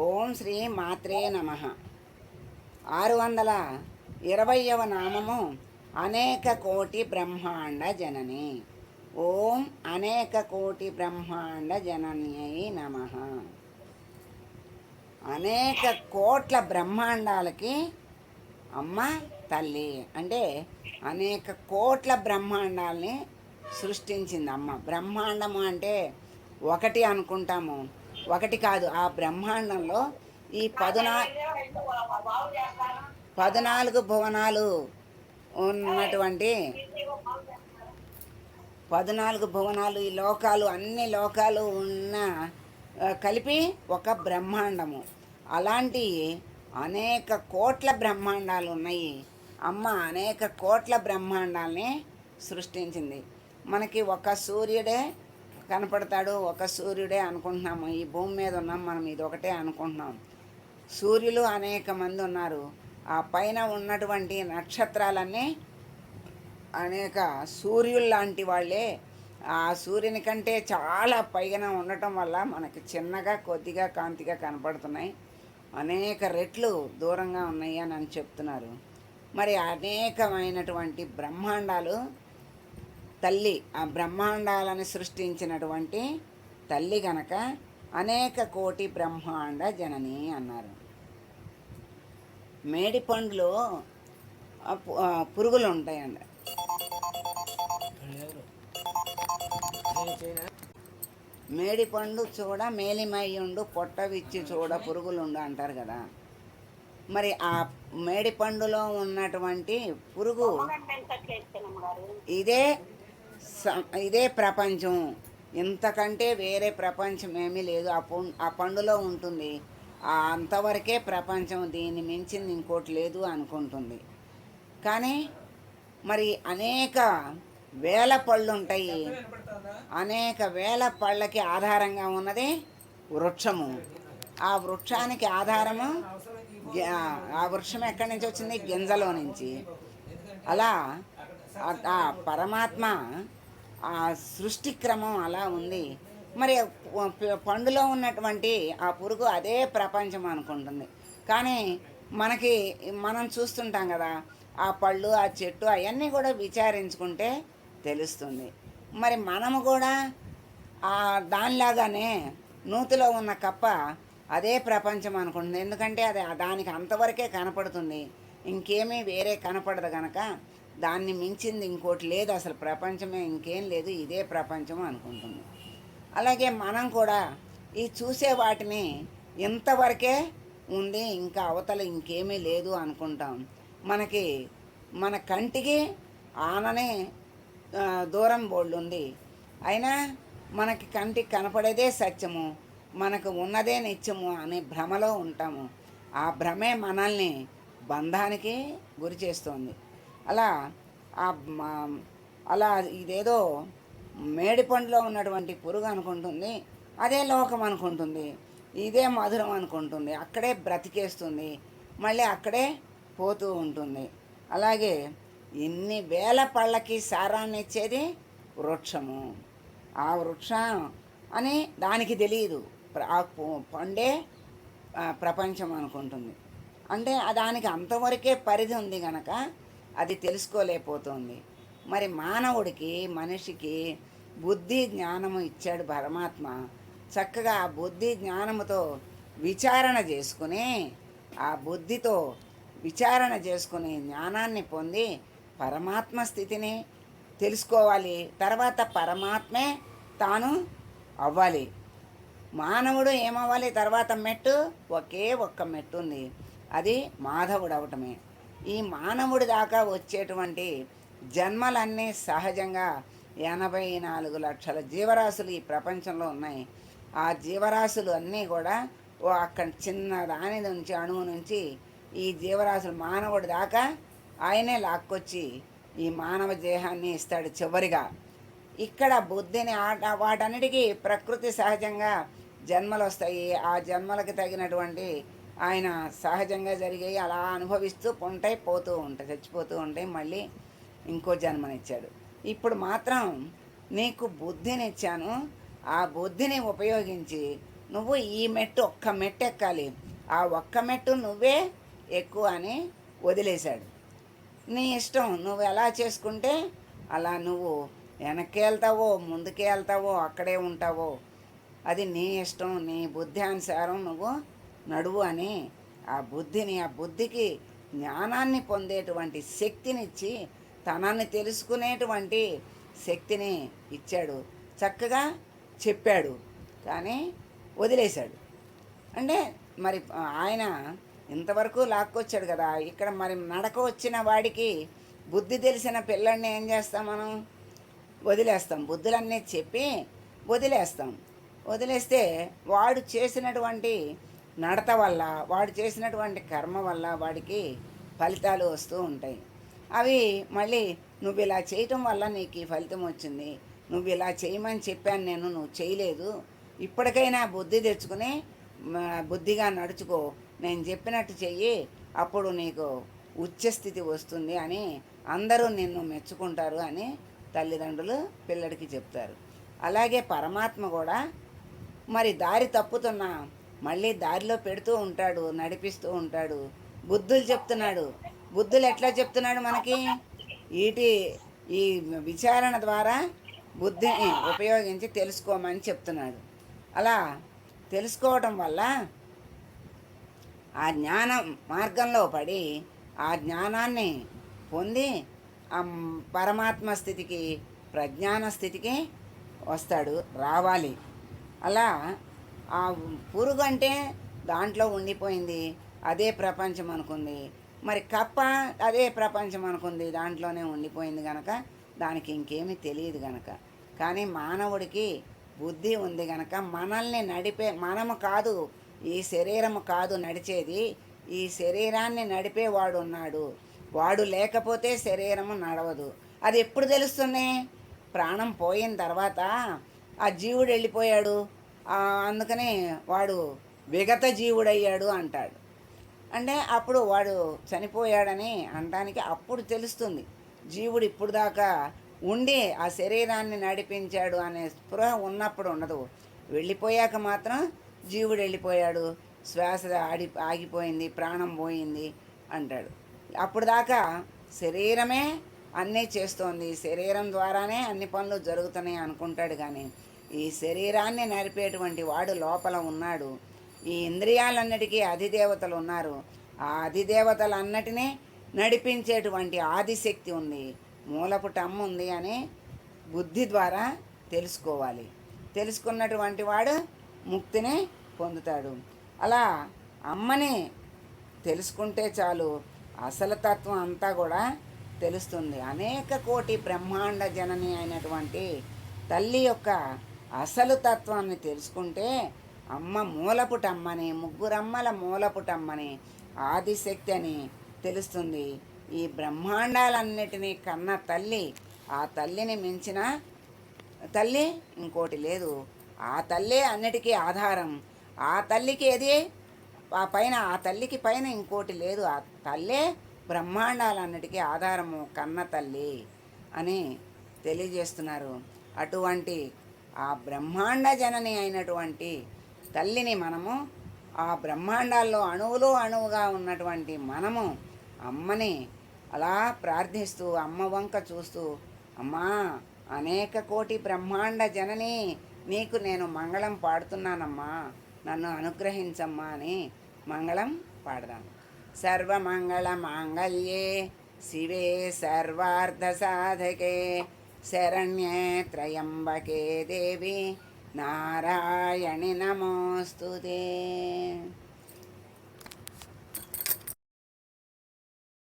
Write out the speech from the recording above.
ఓం శ్రీ మాత్రే నమ. ఆరు వందల ఇరవయవ నామము అనేక కోటి బ్రహ్మాండ జనని. ఓం అనేక కోటి బ్రహ్మాండ జనని నమ. అనేక కోట్ల బ్రహ్మాండాలకి అమ్మ తల్లి అంటే అనేక కోట్ల బ్రహ్మాండాల్ని సృష్టించింది అమ్మ. బ్రహ్మాండము అంటే ఒకటి అనుకుంటాము. ఒకటి కాదు ఆ బ్రహ్మాండంలో ఈ పదునా పద్నాలుగు భువనాలు ఉన్నటువంటి పద్నాలుగు భువనాలు ఈ లోకాలు అన్ని లోకాలు ఉన్న కలిపి ఒక బ్రహ్మాండము. అలాంటి అనేక కోట్ల బ్రహ్మాండాలు ఉన్నాయి. అమ్మ అనేక కోట్ల బ్రహ్మాండాల్ని సృష్టించింది. మనకి ఒక సూర్యుడే కనపడతాడు ఒక సూర్యుడే అనుకుంటున్నాము. ఈ భూమి మీద ఉన్నాం మనం ఇది ఒకటే అనుకుంటున్నాం. సూర్యులు అనేక మంది ఉన్నారు. ఆ పైన ఉన్నటువంటి నక్షత్రాలన్నీ అనేక సూర్యులు లాంటి వాళ్ళే. ఆ సూర్యుని కంటే చాలా పైన ఉండటం వల్ల మనకి చిన్నగా కొద్దిగా కాంతిగా కనపడుతున్నాయి. అనేక రెట్లు దూరంగా ఉన్నాయి అని అని చెప్తున్నారు. మరి అనేకమైనటువంటి బ్రహ్మాండాలు తల్లి ఆ బ్రహ్మాండాలను సృష్టించినటువంటి తల్లి గనక అనేక కోటి బ్రహ్మాండ జనని అన్నారు. మేడి పండ్లు పురుగులు ఉంటాయండి మేడి పండు చూడ మేలిమయ్యుండు పొట్ట విచ్చి చూడ పురుగులుండు అంటారు కదా. మరి ఆ మేడి పండులో ఉన్నటువంటి పురుగు ఇదే ఇదే ప్రపంచం. ఇంతకంటే వేరే ప్రపంచం ఏమీ లేదు. ఆ పం ఆ పండులో ఉంటుంది. అంతవరకే ప్రపంచం. దీన్ని మించింది ఇంకోటి లేదు అనుకుంటుంది. కానీ మరి అనేక వేల పళ్ళు ఉంటాయి. అనేక వేల పళ్ళకి ఆధారంగా ఉన్నది వృక్షము. ఆ వృక్షానికి ఆధారము ఆ వృక్షం ఎక్కడి నుంచి వచ్చింది? గింజలో నుంచి. అలా ఆ పరమాత్మ ఆ సృష్టి క్రమం అలా ఉంది. మరి పండులో ఉన్నటువంటి ఆ పురుగు అదే ప్రపంచం అనుకుంటుంది. కానీ మనకి మనం చూస్తుంటాం కదా ఆ పళ్ళు ఆ చెట్టు అవన్నీ కూడా విచారించుకుంటే తెలుస్తుంది. మరి మనము కూడా ఆ దానిలాగానే నూతిలో ఉన్న కప్ప అదే ప్రపంచం అనుకుంటుంది. ఎందుకంటే అది దానికి అంతవరకే కనపడుతుంది. ఇంకేమీ వేరే కనపడదు కనుక దాన్ని మించింది ఇంకోటి లేదు. అసలు ప్రపంచమే ఇంకేం లేదు. ఇదే ప్రపంచం అనుకుంటుంది అలాగే మనం కూడా ఈ చూసే వాటిని ఇంతవరకే ఉంది. ఇంకా అవతల ఇంకేమీ లేదు అనుకుంటాం. మనకి మన కంటికి ఆననే దూరం బోళ్ళు ఉంది. అయినా మనకి కంటికి కనపడేదే సత్యము. మనకు ఉన్నదే నిత్యము అనే భ్రమలో ఉంటాము. ఆ భ్రమే మనల్ని బంధానికి గురి చేస్తుంది. అలా ఆ అలా ఇదేదో మేడిపండులో ఉన్నటువంటి పురుగు అనుకుంటుంది అదే లోకం అనుకుంటుంది ఇదే మధురం అనుకుంటుంది అక్కడే బ్రతికేస్తుంది మళ్ళీ అక్కడే పోతూ ఉంటుంది. అలాగే ఎన్ని వేల పళ్ళకి సారాన్ని ఇచ్చేది వృక్షము. ఆ వృక్షం అని దానికి తెలియదు. ఆ పండే ప్రపంచం అనుకుంటుంది. అంటే దానికి అంతవరకే పరిధి ఉంది కనుక అది తెలుసుకోలేకపోతుంది. మరి మానవుడికి మనిషికి బుద్ధి జ్ఞానము ఇచ్చాడు పరమాత్మ. చక్కగా ఆ బుద్ధి జ్ఞానముతో విచారణ చేసుకుని ఆ బుద్ధితో విచారణ చేసుకుని జ్ఞానాన్ని పొంది పరమాత్మ స్థితిని తెలుసుకోవాలి. తర్వాత పరమాత్మే తాను అవ్వాలి. మానవుడు ఏమవ్వాలి? తర్వాత మెట్టు ఒకే ఒక్క మెట్టు ఉంది. అది మాధవుడు అవటమే ఈ మానవుడి దాకా వచ్చేటువంటి జన్మలన్నీ సహజంగా ఎనభై నాలుగు లక్షల జీవరాశులు ఈ ప్రపంచంలో ఉన్నాయి. ఆ జీవరాశులు అన్నీ కూడా ఓ అక్కడ చిన్న దాని నుంచి అణువు నుంచి ఈ జీవరాశులు మానవుడి దాకా ఆయనే లాక్కొచ్చి ఈ మానవ దేహాన్ని ఇస్తాడు చివరిగా. ఇక్కడ బుద్ధిని ఆట వాటన్నిటికీ ప్రకృతి సహజంగా జన్మలు వస్తాయి ఆ జన్మలకు తగినటువంటి ఆయన సహజంగా జరిగాయి అలా అనుభవిస్తూ ఉంటాయి పోతూ ఉంటాయి చచ్చిపోతూ ఉంటాయి మళ్ళీ ఇంకో జన్మనిచ్చాడు. ఇప్పుడు మాత్రం నీకు బుద్ధిని ఇచ్చాను ఆ బుద్ధిని ఉపయోగించి నువ్వు ఈ మెట్టు ఒక్క మెట్టు ఎక్కాలి ఆ ఒక్క మెట్టు నువ్వే ఎక్కువ అని వదిలేశాడు. నీ ఇష్టం నువ్వు ఎలా చేసుకుంటే అలా నువ్వు వెనక్కి వెళ్తావో ముందుకే వెళ్తావో అక్కడే ఉంటావో అది నీ ఇష్టం నీ బుద్ధి అనుసారం నువ్వు నడువు అని ఆ బుద్ధిని ఆ బుద్ధికి జ్ఞానాన్ని పొందేటువంటి శక్తినిచ్చి తనని తెలుసుకునేటువంటి శక్తిని ఇచ్చాడు. చక్కగా చెప్పాడు. కానీ వదిలేశాడు. అంటే మరి ఆయన ఇంతవరకు లాక్కొచ్చాడు కదా ఇక్కడ మరి నడక వచ్చిన వాడికి బుద్ధి తెలిసిన పిల్లల్ని ఏం చేస్తాం మనం? వదిలేస్తాం. బుద్ధులన్నీ చెప్పి వదిలేస్తాం. వదిలేస్తే వాడు చేసినటువంటి నడత వల్ల వాడు చేసినటువంటి కర్మ వల్ల వాడికి ఫలితాలు వస్తూ ఉంటాయి. అవి మళ్ళీ నువ్వు ఇలా చేయటం వల్ల నీకు ఈ ఫలితం వచ్చింది. నువ్వు ఇలా చేయమని చెప్పాను నేను నువ్వు చేయలేదు. ఇప్పటికైనా బుద్ధి తెచ్చుకుని బుద్ధిగా నడుచుకో. నేను చెప్పినట్టు చెయ్యి. అప్పుడు నీకు ఉచ్చస్థితి వస్తుంది అని అందరూ నిన్ను మెచ్చుకుంటారు అని తల్లిదండ్రులు పిల్లడికి చెప్తారు. అలాగే పరమాత్మ కూడా మరి దారి తప్పుతున్నా మళ్ళీ దారిలో పెడుతూ ఉంటాడు నడిపిస్తూ ఉంటాడు. బుద్ధులు చెప్తున్నాడు. బుద్ధులు ఎట్లా చెప్తున్నాడు మనకి? ఈటి ఈ విచారణ ద్వారా బుద్ధిని ఉపయోగించి తెలుసుకోమని చెప్తున్నాడు. అలా తెలుసుకోవటం వల్ల ఆ జ్ఞానం మార్గంలో పడి ఆ జ్ఞానాన్ని పొంది ఆ పరమాత్మ స్థితికి ప్రజ్ఞాన స్థితికి వస్తాడు రావాలి. అలా ఆ పురుగు అంటే దాంట్లో ఉండిపోయింది. అదే ప్రపంచం అనుకుంది. మరి కప్ప అదే ప్రపంచం అనుకుంది. దాంట్లోనే ఉండిపోయింది కనుక దానికి ఇంకేమీ తెలియదు గనక. కానీ మానవుడికి బుద్ధి ఉంది గనక మనల్ని నడిపే మనము కాదు ఈ శరీరము కాదు నడిచేది. ఈ శరీరాన్ని నడిపేవాడు ఉన్నాడు. వాడు లేకపోతే శరీరము నడవదు. అది ఎప్పుడు తెలుస్తుంది? ప్రాణం పోయిన తర్వాత ఆ జీవుడు వెళ్ళిపోయాడు. అందుకనే వాడు విగత జీవుడయ్యాడు అంటాడు. అంటే అప్పుడు వాడు చనిపోయాడని అనడానికి అప్పుడు తెలుస్తుంది. జీవుడు ఇప్పుడు దాకా ఉండి ఆ శరీరాన్ని నడిపించాడు అనే స్పృహ ఉన్నప్పుడు ఉండదు. వెళ్ళిపోయాక మాత్రం జీవుడు వెళ్ళిపోయాడు. శ్వాస ఆడి ఆగిపోయింది ప్రాణం పోయింది అంటాడు. అప్పుడు దాకా శరీరమే అన్నీ చేస్తోంది. శరీరం ద్వారానే అన్ని పనులు జరుగుతున్నాయి అనుకుంటాడు కానీ ఈ శరీరాన్ని నడిపేటువంటి వాడు లోపల ఉన్నాడు. ఈ ఇంద్రియాలన్నిటికీ అధిదేవతలు ఉన్నారు. ఆ అధిదేవతలన్నిటినీ నడిపించేటువంటి ఆదిశక్తి ఉంది. మూలపు టమ్ ఉంది అని బుద్ధి ద్వారా తెలుసుకోవాలి. తెలుసుకున్నటువంటి వాడు ముక్తిని పొందుతాడు. అలా అమ్మని తెలుసుకుంటే చాలు అసలు తత్వం అంతా కూడా తెలుస్తుంది. అనేక కోటి బ్రహ్మాండ జనని అయినటువంటి తల్లి యొక్క అసలు తత్వాన్ని తెలుసుకుంటే అమ్మ మూలపుటమ్మని ముగ్గురమ్మల మూలపుటమ్మని ఆదిశక్తి అని తెలుస్తుంది. ఈ బ్రహ్మాండాలన్నిటినీ కన్న తల్లి ఆ తల్లిని మించిన తల్లి ఇంకోటి లేదు. ఆ తల్లే అన్నిటికీ ఆధారం. ఆ తల్లికి ఏది? ఆ పైన ఆ తల్లికి పైన ఇంకోటి లేదు. ఆ తల్లే బ్రహ్మాండాలన్నిటికీ ఆధారము కన్న తల్లి అని తెలియజేస్తున్నారు. అటువంటి ఆ బ్రహ్మాండ జనని అయినటువంటి తల్లిని మనము ఆ బ్రహ్మాండాల్లో అణువులో అణువుగా ఉన్నటువంటి మనము అమ్మని అలా ప్రార్థిస్తూ అమ్మ వంక చూస్తూ అమ్మా అనేక కోటి బ్రహ్మాండ జనని నీకు నేను మంగళం పాడుతున్నానమ్మా నన్ను అనుగ్రహించమ్మా అని మంగళం పాడదాం. సర్వమంగళ మాంగళ్యే శివే సర్వార్థ సాధకే శరణ్యే త్రయంబకే దేవి నారాయణి నమోస్తుదే